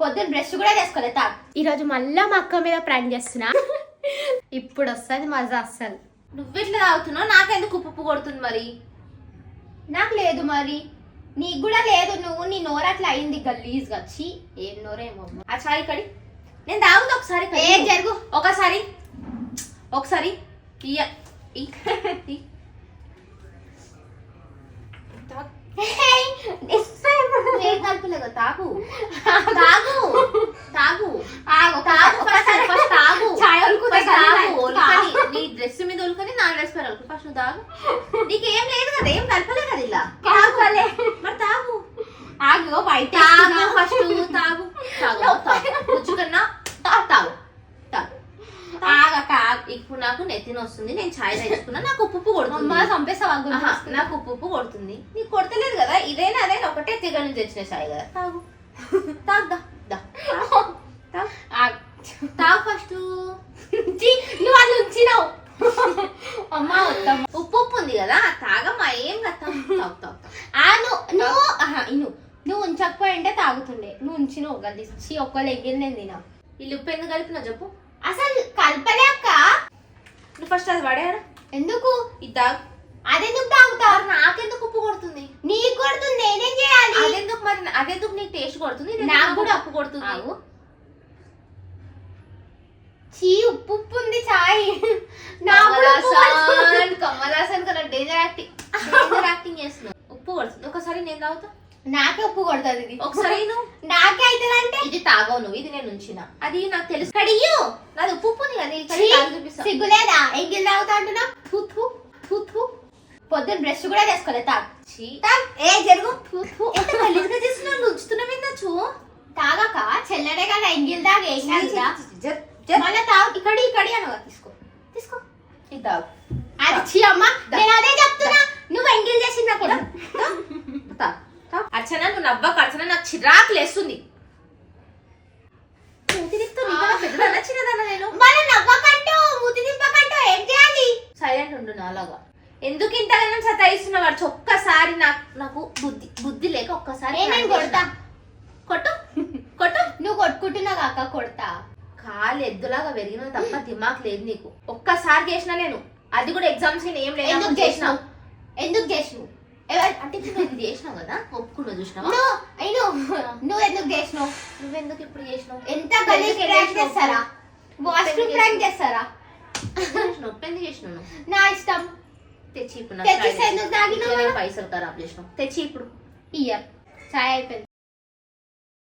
పొద్దున్న బ్రష్ కూడా చేసుకోలేదు తాగు. ఈరోజు మళ్ళా మా అక్క మీద ప్రాంక్ చేస్తున్నా. ఇప్పుడు వస్తుంది మజా అస్సలు. నువ్వెట్లా తాగుతున్నావు? నాకెందుకు ఉప్పు కొడుతుంది మరి? నాకు లేదు మరి. నీకు కూడా లేదు. నువ్వు నీ నోరు అట్లా అయింది గలీజ్ వచ్చి ఏం నోరేమో ఆ చాయ్ కడి. నేను తాగుతా ఒకసారి. ఏ జరుగు. ఒకసారి. ఒకసారి. ఇయ్య. ఇ. తాగు. తాగు. తాగు. తాగు ఫస్ట్ తాగు. చాయ్ నీ డ్రెస్ మీద ఒలుకని నా డ్రెస్ మీద ఒలుకు ఫస్ట్ నువ్వు తాగు. నీకేం లేదు కదా ఏం కలపలే కదా ఇలా. కలపలే. మరి తాగు. ఆగు బయట తాగు ఫస్ట్ తాగు. తాగు తాగు. పుచ్చుకన్నా తాగు తాగు తాగు ఆగక ఇప్పుడు నాకు నెత్తిన వస్తుంది నేను ఛాయ్ తెచ్చుకున్నా నాకు ఉప్పు ఉప్పు కొడుతుంది చంపేస్తావా నాకు ఉప్పు ఉప్పు కొడుతుంది. నీకు కొడతలేదు కదా ఇదైనా అదైనా ఒకటే తిగ నుంచి తెచ్చిన ఛాయ్ కదా. తాగు. తాగు దా దా. తాగు. ఫస్ట్. నువ్వు అది ఉంచినావు. అమ్మ వద్దమ్మ. ఉప్పు ఉప్పు ఉంది కదా తాగమ్మా ఏం కదా తాగు తాగు నువ్వు ఇను. నువ్వు ఉంచకపోయి అంటే తాగుతుండే. నువ్వు ఉంచినావు గలీచి ఒక్క లెగ్గిన నేను తినా ఈ ఉప్పు ఎందుకు కలిపినా చెప్పు. అసలు కలపలే ఫస్ట్ అది పడేయడా ఎందుకు? ఇది తాగు అదెందుకు తాగుతావు నాకెందుకు ఉప్పు కొడుతుంది? నీకు కొడుతుంది నేనేం చేయాలి? అదెందుకు మరి అదెందుకు నీకు టేస్ట్ కొడుతుంది? నాకు కూడా ఉప్పు కొడుతుంది. చీ ఉప్పు ఉప్పు ఉంది చాయ్. కమలాసన్ కమలాసన్ కన్నా డేంజర్ యాక్టింగ్ డేంజర్ యాక్టింగ్ చేస్తున్నావు. ఉప్పు కొడుతుంది. ఒకసారి నేను తాగుతా. నాకే ఉప్పు కొడుతుంది ఇది. ఒకసారి నాకే అవుతుందంటే? ఇది తాగవు నువ్వు ఇది నేను ఉంచిన. అది నాకు తెలుసు. కడియు నాది ఉప్పు ఉంది కదా తాగి సిగ్గులేదా ఎంగిల్ తాగుతా అంటున్నా ఫు, ఫు. పొద్దున్న బ్రష్ కూడా చేసుకోలేదు తాగు. తాగు. ఏ జరుగు. ఎంత గలీజ్గా చేస్తున్నావు? నువ్వు ఉంచుతున్నావు తాగక? చెల్లడే కదా ఎంగిల్ తాగు ఏం మళ్ళా తాగు. ఇక్కడ ఇక్కడ అనగా తీసుకో. తీసుకో. ఇది తాగు. అది చీ అమ్మ. నేను అదే చెప్తున్నా నువ్వు ఎంగిల్ చేసిందా కూడా తా, తా. అర్చన నువ్వు అర్చన నాకు చిరాకు లేస్తుంది. పెద్దదాన్నా చిన్నదాన్నా నేను? మరి నవ్వకంటూ మూతి దింపకంటూ ఏం చేయాలి? సైలెంట్ ఉండు నాలాగా ఎందుకు ఇంతగానో సతాయిస్తున్నావు? వాడు ఒక్కసారి నాకు నాకు బుద్ధి బుద్ధి లేక ఒక్కసారి కొడతా. కొట్టు. కొట్టు. నువ్వు కొట్టుకుంటున్నావు కాక కొడతా. కాలు ఎద్దులాగా పెరిగిన తప్ప దిమాక్ లేదు నీకు. ఒక్కసారి చేసిన నేను. అది కూడా ఎగ్జామ్స్ ఏం లేదు ఎందుకు చేసినావు? ఎందుకు చేసినావు? అంటే ఇప్పుడు నువ్వు ఇది చేసినావు కదా? ఒప్పుకున్నా చూసినావా? నువ్వు అయిను నువ్వు ఎందుకు చేసినావు? నువ్వెందుకు ఇప్పుడు చేసినావు? ఎంత గలీజ్ ప్రాంక్ చేస్తారా? వాష్రూమ్ ప్రాంక్ చేస్తారా? నొప్పి ఎందుకు చేసినావు? నా ఇష్టం. తెచ్చి ఇప్పుడు తెచ్చిస్తే ఎందుకు తాగినావు? పైసలు ఖరాబ్ చేసినావు. తెచ్చి ఇప్పుడు. ఇయ్య. చాయ్ అయిపోయింది.